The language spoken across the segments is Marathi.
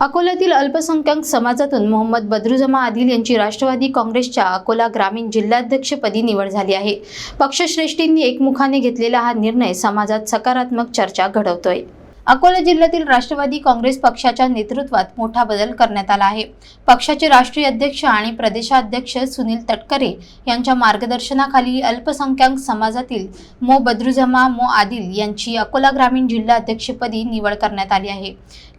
अकोल्यातील अल्पसंख्याक समाजातून मोहम्मद बद्रुजमा आदिल यांची राष्ट्रवादी काँग्रेसच्या अकोला ग्रामीण जिल्हाध्यक्षपदी निवड झाली आहे. पक्षश्रेष्ठींनी एकमुखाने घेतलेला हा निर्णय समाजात सकारात्मक चर्चा घडवतोय. अकोला जिल्ह्यातील राष्ट्रवादी काँग्रेस पक्षाच्या नेतृत्वात मोठा बदल करण्यात आला आहे. पक्षाचे राष्ट्रीय अध्यक्ष आणि प्रदेशाध्यक्ष सुनील तटकरे यांच्या मार्गदर्शनाखाली अल्पसंख्याक समाजातील मो. बद्रुजमा मो. आदिल यांची अकोला ग्रामीण जिल्हा अध्यक्षपदी निवड करण्यात आली आहे.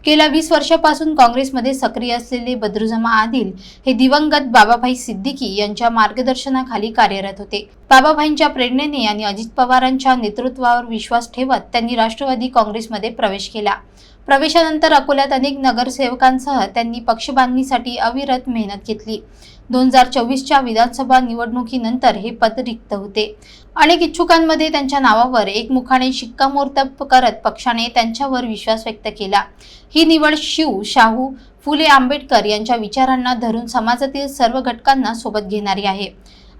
गेल्या वीस वर्षापासून काँग्रेसमध्ये सक्रिय असलेले बद्रुजमा आदिल हे दिवंगत बाबाभाई सिद्दीकी यांच्या मार्गदर्शनाखाली कार्यरत होते. बाबाभाईंच्या प्रेरणेने आणि अजित पवारांच्या नेतृत्वावर विश्वास ठेवत त्यांनी राष्ट्रवादी काँग्रेसमध्ये प्रवेश प्रवेश केला. प्रवेशानंतर अकोल्यात अनेक नगरसेवकांसह त्यांनी पक्षबांधणीसाठी अविरत मेहनत घेतली. दोन हजार चोवीसच्या विधानसभा निवडणुकीनंतर हे पद रिक्त होते. अनेक इच्छुकांमध्ये त्यांच्या नावावर एकमुखाने शिक्कामोर्तब करत पक्षाने त्यांच्यावर विश्वास व्यक्त केला. ही निवड शिव शाहू फुले आंबेडकर यांच्या विचारांना धरून समाजातील सर्व घटकांना सोबत घेणारी आहे.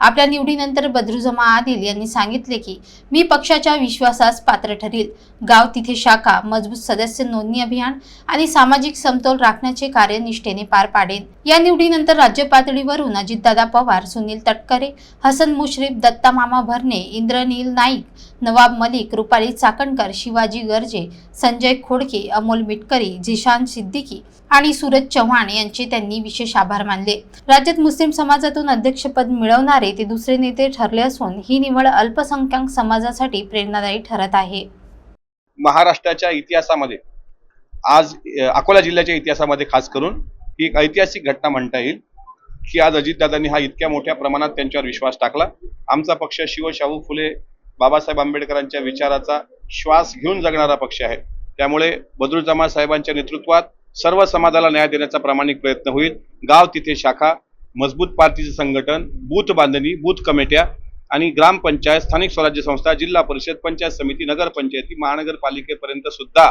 आपल्या निवडीनंतर बद्रुजमा आदिल यांनी सांगितले की मी पक्षाच्या विश्वासास पात्र ठरील. गाव तिथे शाखा मजबूत सदस्य नोंदणी अभियान आणि सामाजिक समतोल राखण्याचे कार्य निष्ठेने पार पाडेन. या निवडीनंतर राज्य पातळीवरून अजितदादा पवार सुनील तटकरे हसन मुश्रीफ दत्ता मामा भरणे इंद्रनील नाईक नवाब मलिक रुपाली चाकणकर शिवाजी गर्जे संजय खोडके अमोल मिटकरी झिशान सिद्दीकी आणि सूरज चव्हाण यांचे त्यांनी विशेष आभार मानले. राज्यात मुस्लिम समाजातून अध्यक्षपद मिळवणारे ते दुसरे नेते ठरले असून ही निवड अल्पसंख्याक समाजासाठी प्रेरणादायी ठरत आहे. महाराष्ट्राच्या इतिहासामध्ये आज अकोला जिल्ह्याच्या इतिहासामध्ये खास करून ही एक ऐतिहासिक घटना म्हणता येईल की आज अजितदादांनी हा इतक्या मोठ्या प्रमाणात त्यांच्यावर विश्वास टाकला. आमचा पक्ष शिवशाहू फुले बाबासाहेब आंबेडकरांच्या विचाराचा श्वास घेऊन जगणारा पक्ष आहे. त्यामुळे बद्रुजमा साहेबांच्या नेतृत्वात सर्व समाजाला न्याय देण्याचा प्रामाणिक प्रयत्न होईल. गाव तिथे शाखा मजबूत पार्टीचं संघटन बूथ बांधणी बूथ कमिट्या आणि ग्रामपंचायत स्थानिक स्वराज्य संस्था जिल्हा परिषद पंचायत समिती नगरपंचायती महानगरपालिकेपर्यंत सुद्धा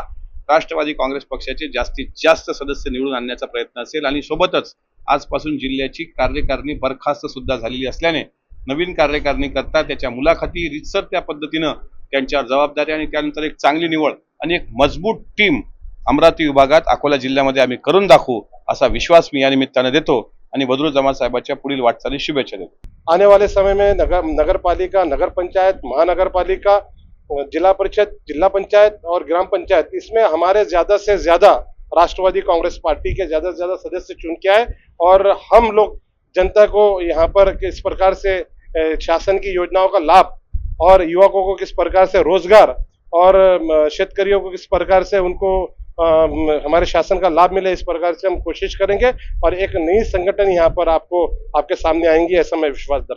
राष्ट्रवादी काँग्रेस पक्षाचे जास्तीत जास्त सदस्य निवडून आणण्याचा प्रयत्न असेल आणि सोबतच आजपासून जिल्ह्याची कार्यकारिणी बरखास्त सुद्धा झालेली असल्याने नवीन कार्यकारिणी करता त्याच्या मुलाखती रितसर त्या पद्धतीनं त्यांच्यावर जबाबदारी आणि त्यानंतर एक चांगली निवड आणि एक मजबूत टीम अमरावती विभागात अकोला जिल्ह्यामध्ये आम्ही करून दाखवू असा विश्वास मी या निमित्तानं देतो. आणि बद्रू जमा साहेबाच्या पुढील वाटचाली शुभेच्छा देतो. आने वाले समय में नगर नगरपालिका नगर पंचायत महानगरपालिका जिला परिषद जिला पंचायत और ग्राम पंचायत इसमें हमारे ज्यादा से ज्यादा राष्ट्रवादी कांग्रेस पार्टी के ज्यादा से ज्यादा सदस्य चुन के आए और हम लोग जनता को यहाँ पर किस प्रकार से शासन की योजनाओं का लाभ और युवकों को किस प्रकार से रोजगार और शेतकरियों को किस प्रकार से उनको हमारे शासन का लाभ मिले इस प्रकार से हम कोशिश करेंगे और एक नई संगठन यहाँ पर आपको आपके सामने आएंगी ऐसा मैं विश्वास